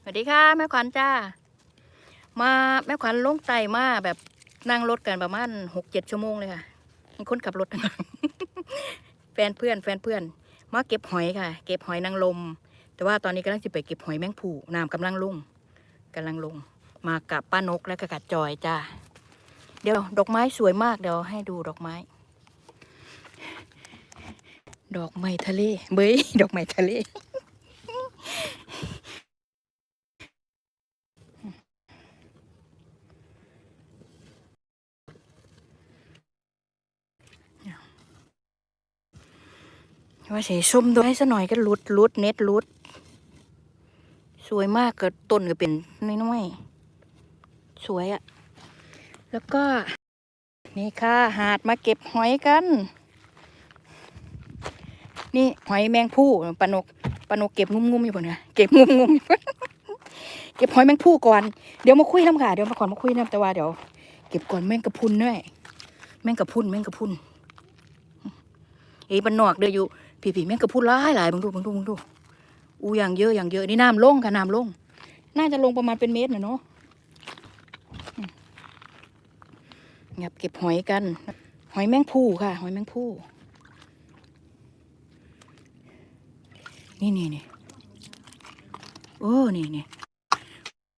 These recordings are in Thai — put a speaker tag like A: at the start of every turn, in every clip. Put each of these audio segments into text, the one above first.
A: สวัสดีค่ะ แม่ขวัญจ้า มาแม่ขวัญลงไตมาแบบนั่งรถกันประมาณหกเจ็ดชั่วโมงเลยค่ะมีคนขับรถ แฟนเพื่อน แฟนเพื่อน มาเก็บหอยค่ะ เก็บหอยนางลม แต่ว่าตอนนี้กำลังจะไปเก็บหอยแมงผู่น้ำกำลังลงกำลังลง มากับป้านกและก็กับจอยจ้า เดี๋ยวดอกไม้สวยมากเดี๋ยวให้ดูดอกไม้ ดอกไม้ทะเล เบยดอกไม้ทะเล ว่าเสียส้มด้วยสักหน่อยก็หลุดหลุดเน็ตหลุด สวยมากก็ต้นก็เป็นน้อยๆ สวยอะ แล้วก็ นี่ค่ะ หาดมาเก็บหอยกัน นี่หอยแมงผู้ปานกปานกเก็บงุ้มๆอยู่บนเนี่ยเก็บงุ้มๆอยู่เก็บหอยแมงผู้ก่อนเดี๋ยวมาคุยน้ำค่ะเดี๋ยวมาก่อนมาคุยน้ำแต่ว่าเดี๋ยวเก็บก่อนแมงกระพุนด้วยแมงกระพุนแมงกระพุนเอ้ยบันนอกเดี๋ยวอยู่พี่พี่แมงก็พูดร้ายหลายบังดูบังดูบังดูอูอย่างเยอะอย่างเยอะนี่น้ำลงค่ะน้ำลง น่าจะลงประมาณเป็นเมตรนะเนาะงับเก็บหอยกัน หอยแมงผู้ค่ะ หอยแมงผู้ นี่นี่นี่โอ้ นี่นี่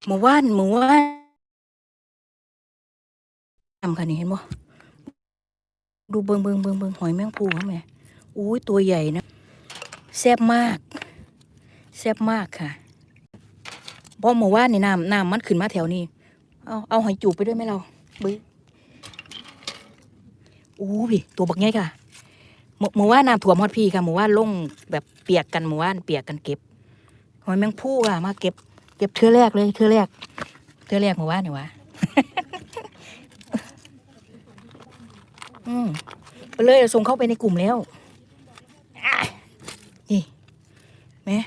A: หมูว่านหมูว่านทำค่ะนี่เห็นบ่ดูเบิงเบิงเบิงเบิงหอยแมงผู้เขาแม่อุ้ยตัวใหญ่นะแซ่บมากแซ่บมากค่ะเพราะหมู่ว่านนี่น้ำน้ำมันขึ้นมาแถวนี้ เอาเอาหอยจูบไปด้วยไหมเราบึ้ยอู้พี่ตัวบักใหญ่ค่ะ หมู่หมู่ว่าน้ำถ่วมฮอดพี่ค่ะหมู่ว่าลงแบบเปียกกันหมู่ว่าเปียกกันเก็บหอยแมงผู้ค่ะ มาเก็บ เก็บเทือแรกเลยเทือแรกเทือแรกหมู่ว่านนี่ยวะอืมไปเลยส่งเข้าไปในกลุ่มแล้วนี่แม่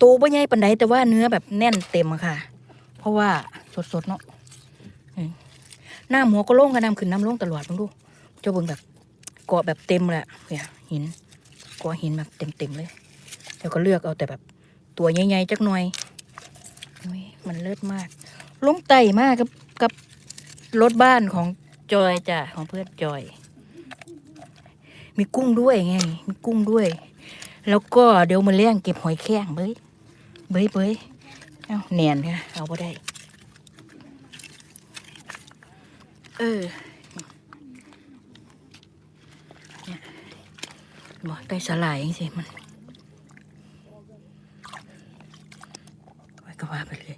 A: ตัวบ่ใหญ่ปันใดแต่ว่าเนื้อแบบแน่นเต็มอะค่ะ เพราะว่าสดๆเนาะอืมน้ำหัวก็โล่งกับน้ำขึ้นน้ำลงตลอดมึงดูเจ้าเบิ่งแบบ เกาะแบบเต็มเละเนี่ยหินเกาะหินแบบเต็มๆเลยแล้วก็เลือกเอาแต่แบบตัวใหญ่ๆจักหน่อยมันเลิศมาก ลงไต่มากกับกับรถบ้านของจอยจ้ะของเพื่อนจอย มีกุ้งด้วยไง มีกุ้งด้วย แล้วก็เดี๋ยวมาเลี้ยงเก็บหอยแข้งเบ้ยเบ้ยเบ้ยเอาแหนนค่ะเอาไปได้ เออเนี่ย บอกได้สลายยังสิมันไว้ก็ว่าไปเลย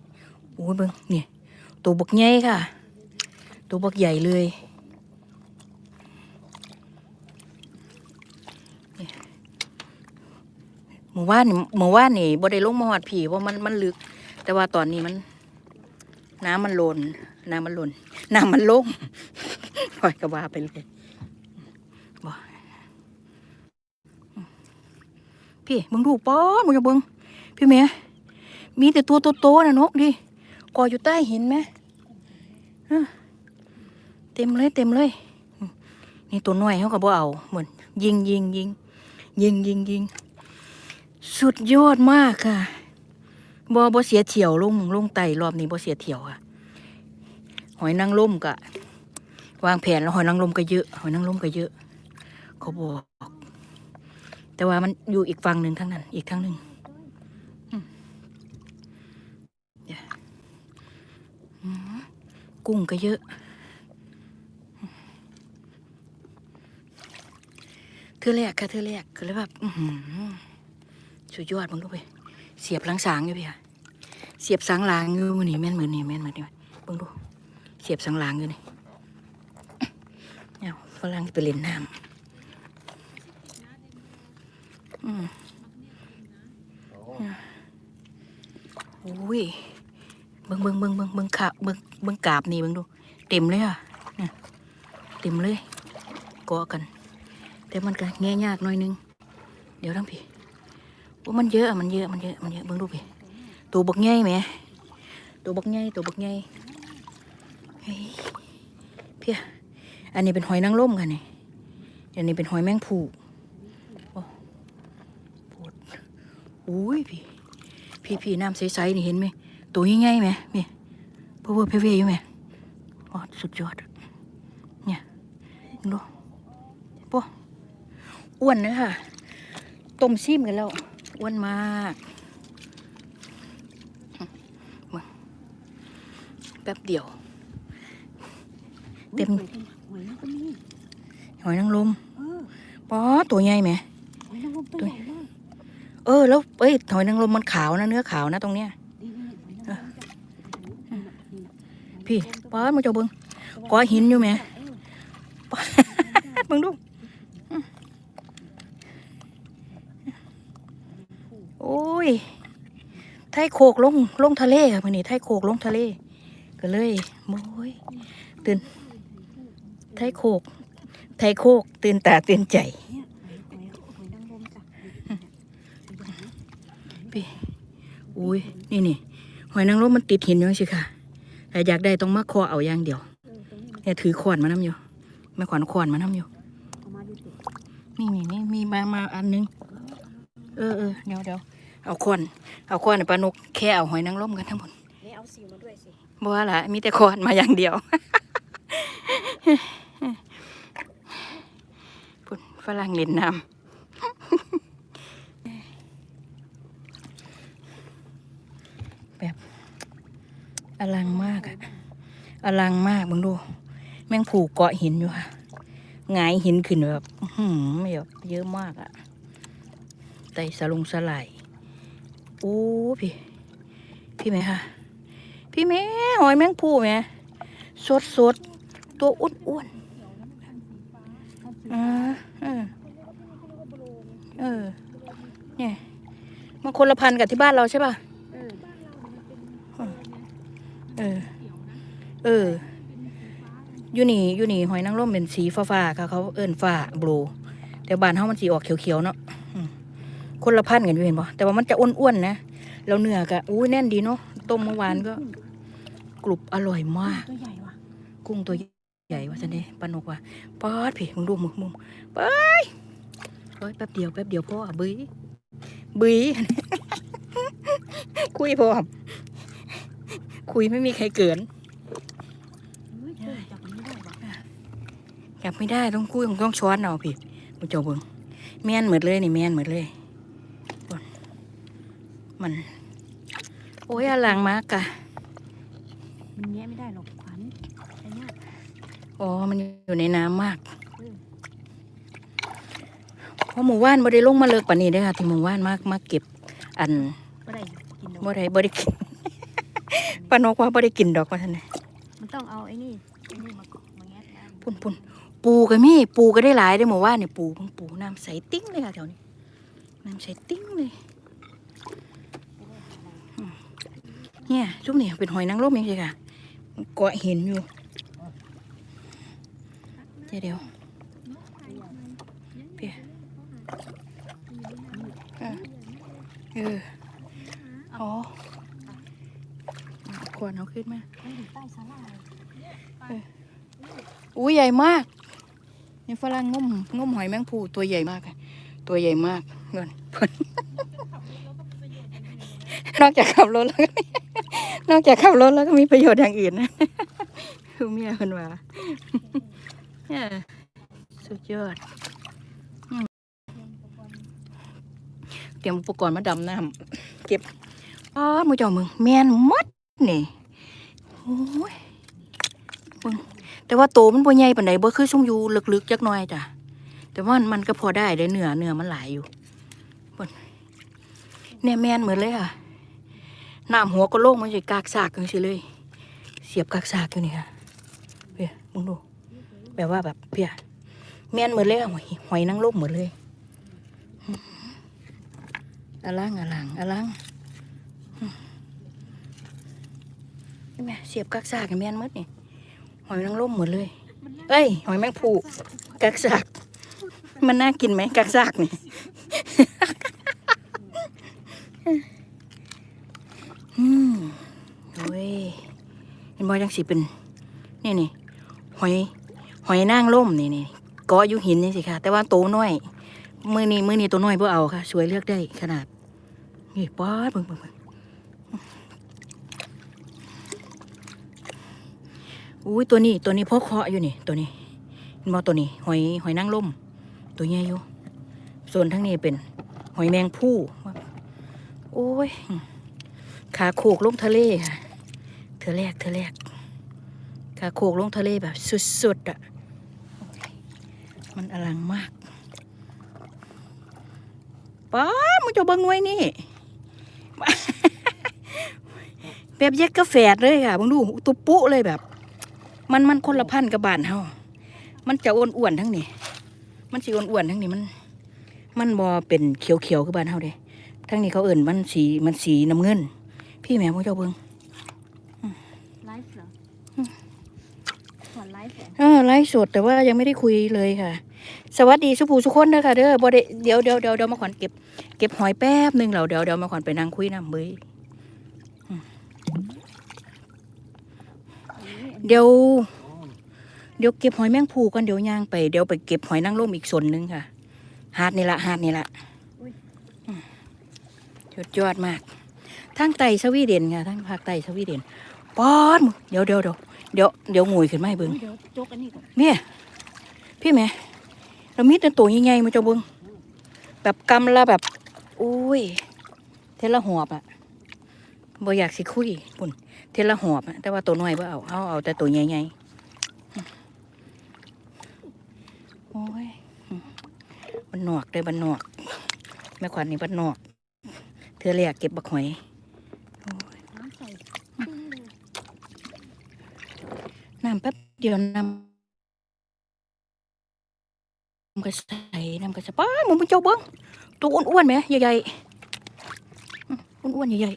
A: โอ้ยเบิ้งเนี่ยตัวบักใหญ่ค่ะ ตัวบักใหญ่เลยหมู่ว่านนี่หมู่ว่านนี่บ่ได้ลงมาหอดผีเพราะมันมันลึก แต่ว่าตอนนี้มัน น้ำมันลนน้ำมันลนน้ำมันลงปล่อยกระว่าไปเลย พี่มึงดูป้อมึงอย่าเบิ่งพี่เมียมีแต่ตัวโตๆนะนกดิกออยู่ใต้หินไหมเออเต็มเลยเต็มเลย นี่ตัวน้อยเขาก็บ่เอาเหมือนยิงยิงยิงยิงยิงยิงสุดยอดมากค่ะบอบเสียเที่ยวลงลงไตรอบนี้บเสียเที่ยวค่ะ หอยนางรมกะ วางแผนแล้วหอยนางรมก็เยอะ หอยนางรมก็เยอะ เขาบอก แต่ว่ามันอยู่อีกฝั่งหนึ่งทั้งนั้น อีกทั้งหนึ่งกุ้งก็เยอะ เธอแรกค่ะเธอแรกก็เลยแบบสุดยอดมึงดูไปเสียบหลังสางอยู่พี่อะเสียบสังหลางอยู่นี่แม่นเหมือนนี่แม่นเหมือนนี่เบิ่งดู เสียบสังหลางอยู่นี่เอาฝรั่งไปเล่นน้ำ อุ้ยเบิ่งเบิ่งเบิ่งเบิ่งเบิ่งขาเบิ่งเบิ่งกาบนี่เบิ่งดู เต็มเลยอะเนี่ยเต็มเลยเกาะกัน แต่มันก็แง่ยากหน่อยนึง เดี๋ยวทั้งพี่โอ้มันเยอะมันเยอะมันเยอะมันเยอะเบิ่งดูพี่ตัวบักใหญ่แหมตัวบักใหญ่ตัวบักใหญ่เฮ้ยเพียอันนี้เป็นหอยนางรมค่ะนี่อันนี้เป็นหอยแมงผูโอ้ปวดอุ้ยพี่ พี่พี่น้ำใสๆนี่เห็นไหมตัวใหญ่ๆไหมนี่เพื่อเพเวอยู่ไหมอ๋อสุดยอดอะเนี่ยดูปะอ้วนเลยค่ะ ต้มซิมกันแล้ว อ้วนมากมาแป๊บเดียว เต็ม
B: หอยนางรมนี่
A: หอยนางรม
B: เออ
A: ป๊อตัวใหญ่ไหม
B: หอยนางรมตัวใหญ่มาก
A: เออแล้วเอ้ยหอยนางรมมันขาวนะเนื้อขาวนะตรงเนี้ย
B: นี่นี่หอยนางรมจ้ะนี่น่ะนี่น่ะ
A: พี่ป๊อดมาเจาเบิงก้อนหินอยู่ไหมเบิงดูอืมโอ้ยไทยโคกลงลงทะเลค่ะมื่อนี้ไทยโคกลงทะเล ก็เลยโอ้ยตื่นไทยโคกไทยโคกตื่นตาตื่นใจ
B: เนี่ยหอยหอยหอยนางรมจ้ะตัวใหญ่นะ
A: พี่อุ้ยนี่นี่หอยนางรมมันติดหินอยู่สิค่ะ แต่อยากได้ต้องมาคอเอาอย่างเดียว
B: เออตรงนี้มัน
A: เนี่ยถือขวานมาน้ำอยู่แม่ขวานขวานมาน้ำอยู่
B: เอามาดูสิ
A: นี่นี่นี่มีมามาอันนึงเออเออเดี๋ยวเดี๋ยวเอาขวานเอาขวานปลานุกแค่เอาหอยนางรมกันทั้งหมด
B: นี่เอาสิวมาด้วยสิ
A: บัวละมีแต่ขวานมาอย่างเดียวปุ่นฝรั่งเล่นน้ำแบบ อลังมากอะอลังมากมึงดู แม่งผูกเกาะหินอยู่ค่ะหงายหินขึ้นแบบอื้อหืมแบบเยอะมากอะไต่สลงสลายโอ้พี่ พี่ไหมคะพี่แม่หอยแมงผู้แม่สดสดตัวอ้วนอ้วนอ่าเออเนี่ยมันคนละพันกับที่บ้านเราใช่ป่ะ
B: เออ
A: เออ อยู่นี่อยู่นี่หอยนางรมเป็นสีฟ้าๆค่ะ เขาเอิ้นฟ้าบลูแต่บ้านเฮามันสีออกเขียวๆเนาะอืมคนละพันธุ์กันอยู่เห็นบ่แต่ว่ามันจะอ้วนๆนะแล้วเนื้อก็อุ้ยแน่นดีเนาะต้มเมื่อวานก็ กรุบอร่อยมาก
B: ตัวใหญ่ว่ะ
A: กุ้งตัวใหญ่ว่าจันเด้ปานกว่าป๊อดพี่มึงดูมึงมึงไปเฮ้ยแป๊บเดียวแป๊บเดียวพ่อบึ้ยบึ้ยคุยพร้อม คุยไม่มีใครเกิน
B: เฮ้ยเจอจับมันไม่ได้ว่ะ
A: จับไม่ได้ต้องคุยต้องช้อนเอาพี่มึงเจ้าเบิ่งแม่นเหมือนเลยนี่แม่นเหมือนเลยบนมัน โอ้ยอลังมากอะ
B: มันแงะไม่ได้หรอกขวัญไอ้เนี่ย
A: อ๋อ มันอยู่ในน้ำมาก
B: อืม
A: เพราะหมู่ว่านบ่ได้ลงมาเลิกปานนี้เด้อค่ะที่หมู่ว่านมากมาเก็บ อัน
B: ไม่ได้กินดอก
A: บ่ได้บ่ได้กินปานกว่าบ่ได้กินดอกว่าท่านน่ะ
B: มันต้องเอาไอ้นี่ไอ้นี่มาเกาะมาแงะได้
A: พุ่นพุ่นปูก็มีปูก็ได้หลายเด้อหมู่ว่านเนี่ยปูเพิ่งปูน้ำใสติ้งเลยค่ะแถวนี้น้ำใสติ้งเลยอืมเนี่ยชุบนี่เป็นหอยนางรมเองสิค่ะเกาะหินอยู่เดี๋ยวเดี๋ยวเปียเออเอออ๋อเอา ขวานเอาขึ้นมา
B: มันอยู่ใต้ศาลาเลย
A: อุ้ยใหญ่มากนี่ฝรั่งงมงมหอยแมงภูตัวใหญ่มากอะตัวใหญ่มากเงินเพิ่นนอกจากขับรถแล้วก็มีนอกจากขับรถแล้วก็มีประโยชน์อย่างอื่นนะคือเมียคนว่าเนี่ยสุดยอดอืมเตรียมอุปกรณ์มาดำน้ำเก็บอ๋อมือเจอมึงแมนหมด นี่โอ้ยแต่ว่าโตมันบ่ใหญ่ปานใดบ่คือช่วงอยู่ลึกๆจักหน่อยจ้ะแต่ว่ามันก็พอได้เด้เนื้อเนื้อมันหลายอยู่บิ่นเนี่ยแม่นเหมือนเลยค่ะน้ำหัวก็โล่งมันสิกากซากจังซี่เลย เสียบกากซากอยู่นี่ค่ะเพียมึงดูแบบว่าแบบเพียแม่นเหมือนเลยอะหอยหอยนางรมเหมือนเลยอืมอลังอลังอลังอืม นี่แม่เสียบกากซากแม่นหมดนี่หอยนางรมหมดเลย เอ้ย หอยแมงภูกักซาก มันน่ากินไหมกักซากนี่อืมโอ้ยเห็นบอยจังสิเป็นนี่นี่หอย หอยนางรมนี่นี่กาะอยู่หินนี่สิค่ะ แต่ว่าโตน้อย มือนี้มือนี้ตัวน้อยเพื่อเอาค่ะ สวยเลือกได้ขนาดนี่ป้าดเบิ่งเบิ่งเบิ่ง อุ้ยตัวนี้ตัวนี้พ่อเคาะอยู่นี่ ตัวนี้เห็นบ่ตัวนี้ หอยหอยนางรมตัวใหญ่อยู่ส่วนทั้งนี้เป็น หอยแมงผู้โอ้ยขาโขกลงทะเลค่ะเธอแรกเธอแรกขาโขกลงทะเลแบบ สุดๆอะมันอลังมากป้ามึงจะบังไว้นี่แบบแยกกาแฟเลยค่ะมึงดูตุบปุเลยแบบ มันมันคนละพันกับบ้านเฮามันจะอ้วนๆทั้งนี้ มันสิอ้วนๆทั้งนี้มัน มันบอเป็นเขียวๆคือบ้านเฮาเด้ทั้งนี้เขาเอิ่นมันสีมันสีน้ำเงิน พี่แม่มึงเจ้าเบิง
B: ไลฟ์เหรอสอนไลฟ์เหรอ
A: เออไลฟ์สดแต่ว่ายังไม่ได้คุยเลยค่ะ สวัสดีสุภูสุคนเด้อค่ะเด้อบ่ได้เดี๋ยวเดี๋ยวเดี๋ยวเดี๋ยวมาขวัญเก็บ เก็บหอยแป๊บหนึงเราเดี๋ยวเดี๋ยวมาขวัญไปนั่งคุยน้ำเบย
B: อันนี้อันนี้
A: เดี๋ยว เดี๋ยวเก็บหอยแมงภูกันเดี๋ยวย่างไปเดี๋ยวไปเก็บหอยนางรมอีกส่วนหนึ่งค่ะหาดนี่ละหาดนี่ละอืมสุดยอดมากทางไต่สวีเดนค่ะทางภาคใต้สวีเดนป๊อดมึงเดี๋ยวเดี๋ยวเดี๋ยวเดี๋ยวเดี๋ยวงวยขึ้นมาให้เบิ่ง
B: เดี๋ยวโจกอันนี้ก่อน
A: เมียพี่แม่เรามีแต่ตัวใหญ่ๆมาเจ้าเบิงแบบกำละแบบ อุ้ยเทละหอบอะบ่อยากสิคุยปุ่น เทละหอบอะแต่ว่าตัวน้อยบ่เอาเอาเอาแต่ตัวใหญ่ๆโอ้ยบันนอกได้บันนอกแม่ขวัญนี่บันนอก เธอเรียกเก็บบักหอย
B: น้ำใส่ปึ้งเลย
A: น้ำแป๊บเดียวน้ำน้ำกระใสน้ำกระใสป้ามึงเป็นเจ้าเบิ้งตัวอ้วนๆไหมใหญ่ๆอ้วนๆใหญ่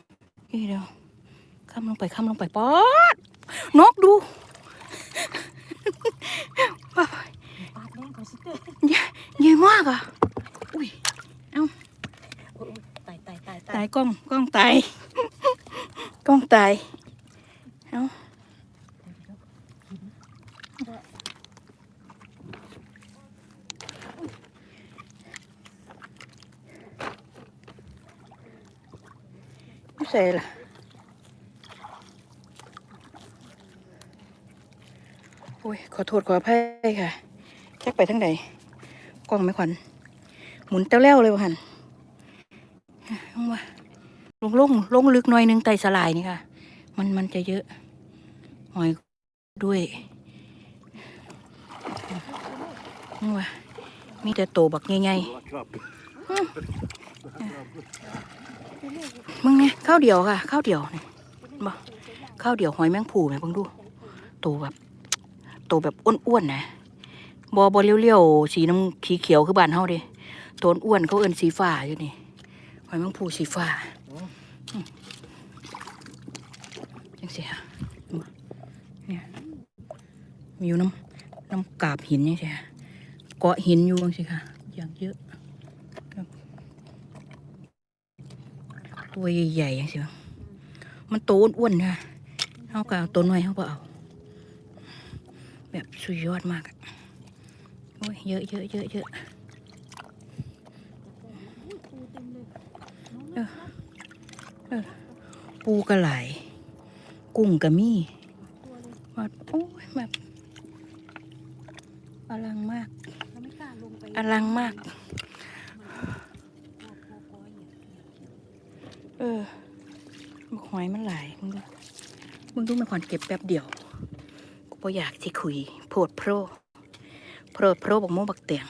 A: ๆนี่เดียว ข้ามลงไปข้ามลงไปป๊อดนกดู
B: ปาดแรงเขาสิเตอร์
A: ใหญ่มากอะอุ้ย
B: โอ้ยตายตายตายตา
A: ตายยกล้องกล้องตายกล้องตายเอ้าไม่ใส่ละ โอ้ย ขอโทษขออภัยค่ะแจ็คไปทั้งใดกล้องไม่ขวัญหมุนเต้าแล้วเลยว่ะหันลงมาลงลงลงลึกหน่อยหนึงไตสลายนี่ค่ะ มันมันจะเยอะหอยด้วยนี่ว่ามีแต่โตบักใหญ่ๆมึงเนี่ยข้าวเดียวค่ะข้าวเดียวนี่บ่ข้าวเดียวหอยแมงผู่ไหมเพิ่งดูโตแบบ โตแบบอ้วนๆนะบอบอเลี้ยวๆสีน้ำขีเขียวคือบ้านเฮาเด้ตัวอ้วนเขาเอิ้นสีฟ้าอยู่นี่หอยแมงผูสีฟ้าจังสิค่ะมีอยู่น้ำน้ำกาบหินนี่ใช่ไหมเกาะหินอยู่สิค่ะ อย่างเยอะตัวใหญ่ๆอย่างสิวะมันโตอ้วนๆนะเขาก็เอาตัวน้อยเขาก็เอา แบบสุดยอดมากอะโอ้ยเยอะเยอะเยอะเยอะ
B: เต็มเอ
A: อปูกระไหลกุ้งกระมี่
B: ตัวเลย
A: ว่าโอ้ยแบบอลังมาก
B: เราไม่กล้างไป
A: อลังมาก เออหอยมันหลายมึงดูมึงดูมันขอนเก็บแป๊บเดียว บ่อยากที่คุยโพดโพรโพดโพรบักโมบักเตียง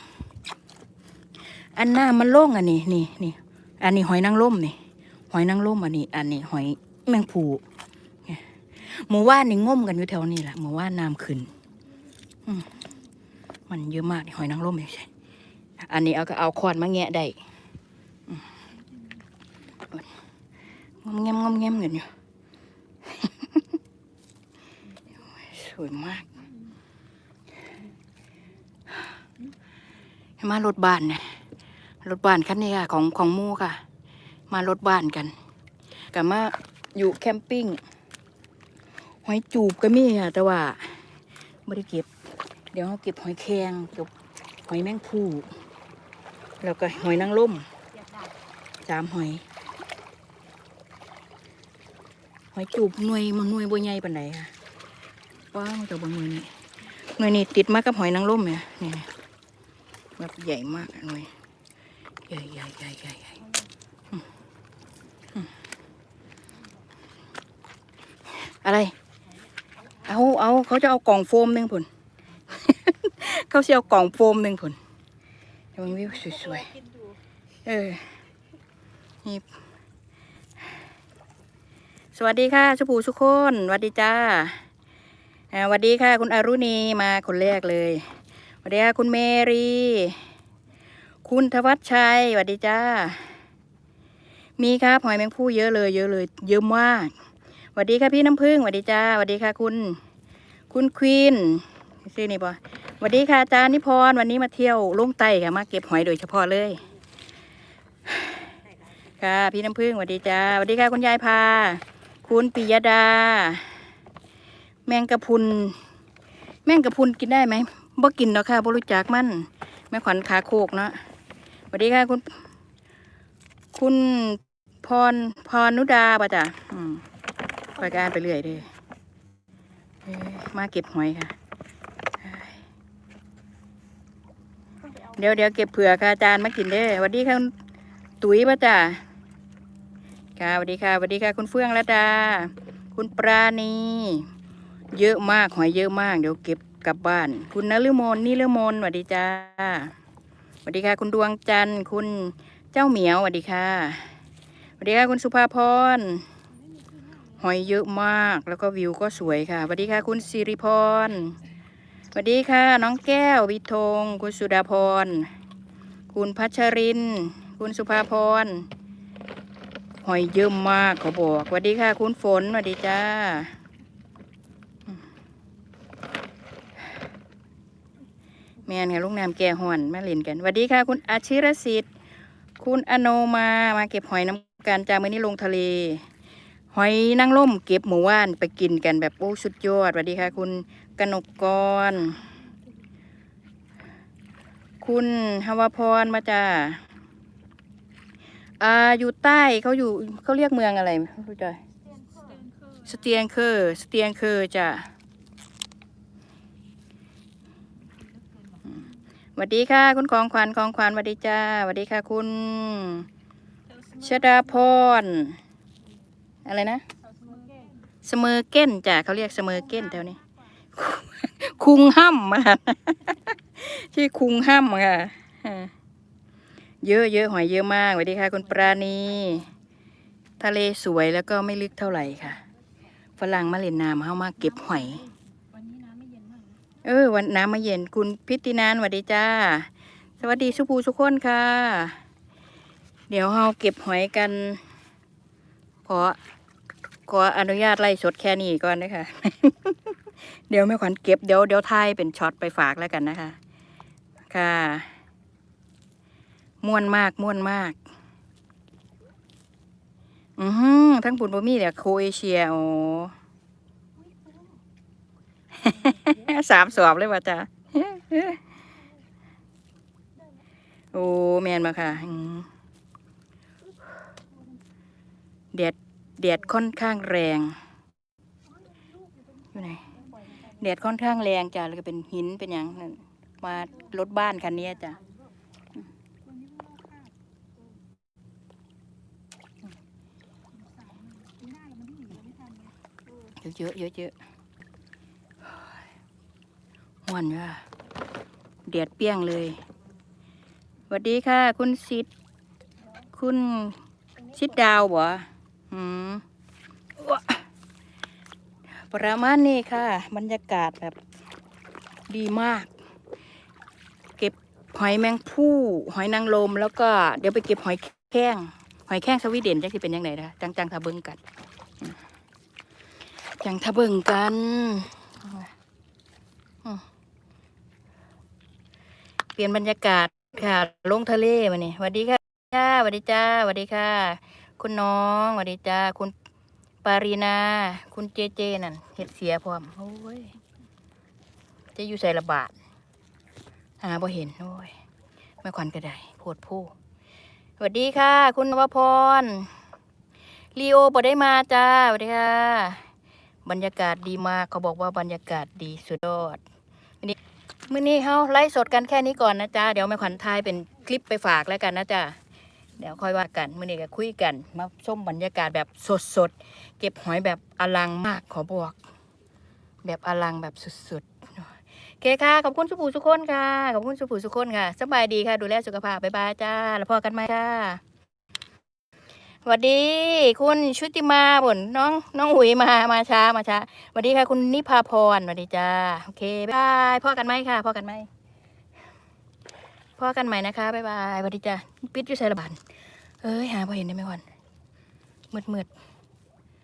A: อันหน้ามันโล่งอันนี้นี่นี่อันนี้หอยนางรมนี่ หอยนางรมอันนี้ อันนี้หอยแมงผู่หมู่ว่านนี่ง่มกันอยู่แถวนี้แหละหมู่ว่านน้ำขึ้นมันเยอะมากหอยนางรมไม่ใช่อันนี้เอาก็เอาควนมาแงะได้งอมแงมงอมแงมกันอยู่ สวยมากมารถบ้านเนี่ยรถบ้านคันนี้ค่ะ ของของมู่ค่ะ มารถบ้านกันกับมาอยู่แคมปิ้งหอยจูบก็มีค่ะ แต่ว่าไม่ได้เก็บ เดี๋ยวเราเก็บหอยแครงเก็บหอยแมงผู้แล้วก็หอยนางรมสามหอย หอยจูบหน่วยมันหน่วยบัวใหญ่ปานใดค่ะ ว้าวเจ้าบางหน่วยนี่หน่วยนี่ติดมากกับหอยนางรมเนี่ยนี่แบบใหญ่มากหน่วยใหญ่ใหญ่ใหญ่ใหญ่ใหญ่อะไร เอาเอาเขาจะเอากล่องโฟมหนึ่งผลเขาจะเอากล่องโฟมหนึ่งผลดี๋ยวมันวิวสวยๆ เออ นี่ สวัสดีค่ะสุภูสุกคนสวัสดีจ้า สวัสดีค่ะ คุณอารุณีมาคนแรกเลยสวัสดีค่ะคุณเมรี คุณทวัชชัยสวัสดีจ้า มีครับหอยแมงผู้เยอะเลยเยอะเลยเยอะมากสวัสดีค่ะพี่น้ำพึ่งสวัสดีจ้าสวัสดีค่ะคุณ คุณควีนชื่อนี่ปะสวัสดีค่ะอาจารย์นิพนธ์วันนี้มาเที่ยวลุงไต่ค่ะมาเก็บหอยโดยเฉพาะเลย ค่ะพี่น้ำพึ่งสวัสดีจ้าสวัสดีค่ะคุณยายพา คุณปิยดา แมงกะพุน แมงกะพุนกินได้ไหมบ่กินหรอกค่ะบ่รู้จักมันแม่ขวัญขาโคกเนาะสวัสดีค่ะคุณ คุณพรพรนุดาป่ะจ้ะอืมไปการไปเรื่อยเด้อเอ้ยมาเก็บหอยค่ะ เดี๋ยวเดี๋ยวเก็บเผื่อค่ะอาจารย์มากินเด้สวัสดีค่ะคุณตุ๋ยป่ะจ้ะค่ะสวัสดีค่ะสวัสดีค่ะ คุณเฟื่องระดา คุณปราณี เยอะมากหอยเยอะมาก เดี๋ยวเก็บกลับบ้าน คุณนฤมลนี่ฤมลสวัสดีจ้าสวัสดีค่ะ คุณดวงจันทร์ คุณเจ้าเหมียวสวัสดีค่ะสวัสดีค่ะ คุณสุภาพรหอยเยอะมากแล้วก็วิวก็สวยค่ะสวัสดีค่ะ คุณสิริพรสวัสดีค่ะ น้องแก้ววิทง คุณสุดาพร คุณพัชริน คุณสุภาพรหอยเยอะมากขาบอกสวัสดีค่ะ คุณฝนสวัสดีจ้า ม่นค่ะลูกน้ำแก่ห่อนมาเล่นกันสวัสดีค่ะ คุณอาชิรสิทธิ์ คุณอโนมามาเก็บหอยน้ำกันจ้ามื่อนี้ลงทะเล หอยนางรมเก็บหมู่ว่านไปกินกันแบบโอ้สุดยอดสวัสดีค่ะ คุณกนกกร คุณฮวพรมาจ้าอ่าอยู่ใต้เขาอยู่เขาเรียกเมืองอะไรไม่รู้จักสเตียงเคอร์สเตียงเคอร์จ้ะอืม สวัสดีค่ะ คุณของขวัญของขวัญสวัสดีจ้าสวัสดีค่ะ คุณชดาพรอะไรนะเสมอเก้นจ้ะเขาเรียกเสมอเก้นแถวนี้ คุงห้ำมาชื่อคุงห้ำค่ะเยอะเยอะหอยเยอะมากสวัสดีค่ะ คุณปราณีทะเลสวยแล้วก็ไม่ลึกเท่าไหร่ค่ะฝรั่งมาเล่นน้ำเข้ามาเก็บหอย
B: เอ
A: อ วันน้ำมาเย็นคุณพิตินานสวัสดีจ้า สวัสดีสุภูสุกคนค่ะ เดี๋ยวเราเก็บหอยกันขอขออนุญาตไล่สดแค่นี้ก่อนนะคะเดี๋ยวแม่ขวัญเก็บเดี๋ยวเดี๋ยวทายเป็นช็อตไปฝากแล้วกันนะคะ ค่ะม่วนมากม่วนมาก อือทั้งปุ่นบะมี่เนี่ยโคเอเชียโอ้ สามสอบเลยว่ะจ้ะโอ้แมนมาค่ะอืมแดดแดดค่อนข้างแรง อยู่ไหนแดดค่อนข้างแรงจ้ะแล้วก็เป็นหินเป็นอย่างนั่นมารถบ้านคันนี้จ้ะเยอะเยอะเยอะ หวนว่ะแดดเปี้ยงเลยสวัสดีค่ะ คุณสิทธิ์คุณชิดดาวบ่อืมอุ๊ะประมาณนี้ค่ะ บรรยากาศแบบดีมาก เก็บหอยแมงผู้ หอยนางรมแล้วก็เดี๋ยวไปเก็บหอยแข้งหอยแข้งสวีเดนจังสิเป็นยังไงนะจังจังทาเบิงกันจังทาเบิงกัน อืม ลี่ยนบรรยากาศค่ะ ลงทะเลมาเนี่ยสวัสดีค่ะจ้าสวัสดีจ้าสวัสดีค่ะ คุณน้องสวัสดีจ้า คุณปารีนา คุณเจเจนั่นเห็ดเสียพร้อมโอ้ยจะอยู่ใส่ระบาดหาบ่เห็นโอ้ยแม่ขวัญก็ได้โพดผู้สวัสดีค่ะ คุณนวพรลีโอบ่ได้มาจ้าสวัสดีค่ะ บรรยากาศดีมากเขาบอกว่าบรรยากาศดีสุดยอดนนี้ มื้อนี้เฮาไลฟ์สดกันแค่นี้ก่อนนะจ๊ะเดี๋ยวแม่ขวัญทายเป็นคลิปไปฝากแล้วกันนะจ๊ะเดี๋ยวค่อยว่ากันมื้อนี้ก็คุยกันมาชมบรรยากาศแบบสดๆเก็บหอยแบบอลังมากขอบอก แบบอลังแบบสุดๆโอเคค่ะขอบคุณสุภูสุคนค่ะขอบคุณสุภูสุคนค่ะสบายดีค่ะ ดูแลสุขภาพบ๊ายบายจ้าแล้วพอกันไหมค่ะ สวัสดี คุณชุติมาบ่นน้องน้องอุ๋ยมามาช้ามาช้าสวัสดีค่ะ คุณนิพาพรสวัสดีจ้าโอเคบายบายพอกันไหมค่ะพอกันไหมพอกันใหม่นะคะบายบายสวัสดีจ้าปิดอยู่ใส่ระบันเอ้ยหาพอเห็นได้ไหมวันมืดมืด